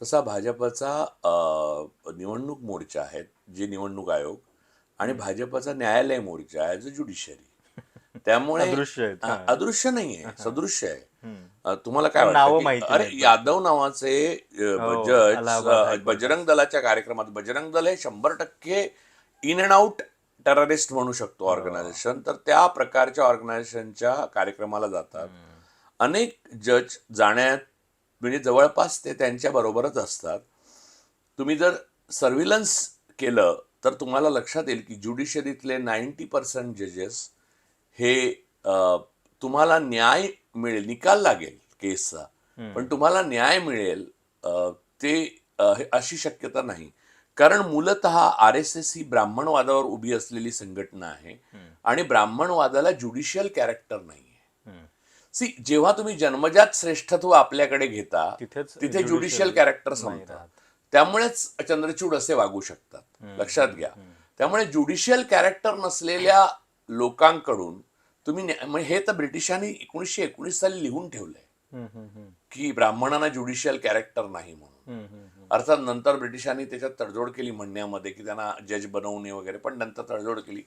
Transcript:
तसा भाजपचा निवडणूक मोर्चा आहे जे निवडणूक आयोग आणि भाजपचा न्यायालय मोर्चा आहे जो ज्युडिशरी त्यामुळे अदृश्य आहेत, हा, हा. नाहीये सदृश्य आहे. तुम्हाला काय वाटतं अरे. यादव नावाचे हो, जज. बजरंग दलाच्या कार्यक्रमात बजरंग दल हे शंभर टक्के इन अँड आउट टेररिस्ट म्हणू शकतो ऑर्गनायझेशन तर त्या प्रकारच्या ऑर्गनायझेशनच्या कार्यक्रमाला जातात. अनेक जज जाण्यात म्हणजे जवळपास ते त्यांच्या बरोबरच असतात. तुम्ही जर सर्व्हिलन्स केलं तर तुम्हाला लक्षात येईल की ज्युडिशरीतले नाईन्टी पर्सेंट जजेस हे तुम्हाला न्याय मिळेल निकाल लागेल केसचा. पण तुम्हाला न्याय मिळेल ते अशी शक्यता नाही. कारण मूलत आर एस एस ही ब्राह्मणवादावर उभी असलेली संघटना आहे. आणि ब्राह्मणवादाला ज्युडिशियल कॅरेक्टर नाही. सी जेव्हा तुम्ही जन्मजात श्रेष्ठत्व आपल्याकडे घेता तिथेच तिथे ज्युडिशियल कॅरेक्टर नाही संपतं राहत. त्यामुळेच चंद्रचूड असे वागू शकतात. लक्षात घ्या. त्यामुळे ज्युडिशियल कॅरेक्टर नसलेल्या लोकांकडून तुम्ही म्हणजे हे तर ब्रिटिशांनी एकोणीसशे एकोणीस साली लिहून ठेवलंय. की ब्राह्मणांना ज्युडिशियल कॅरेक्टर नाही म्हणून. अर्थात नंतर ब्रिटिशांनी त्याच्यात तडजोड केली म्हणण्यामध्ये की त्यांना जज बनवू नये वगैरे पण नंतर तडजोड केली.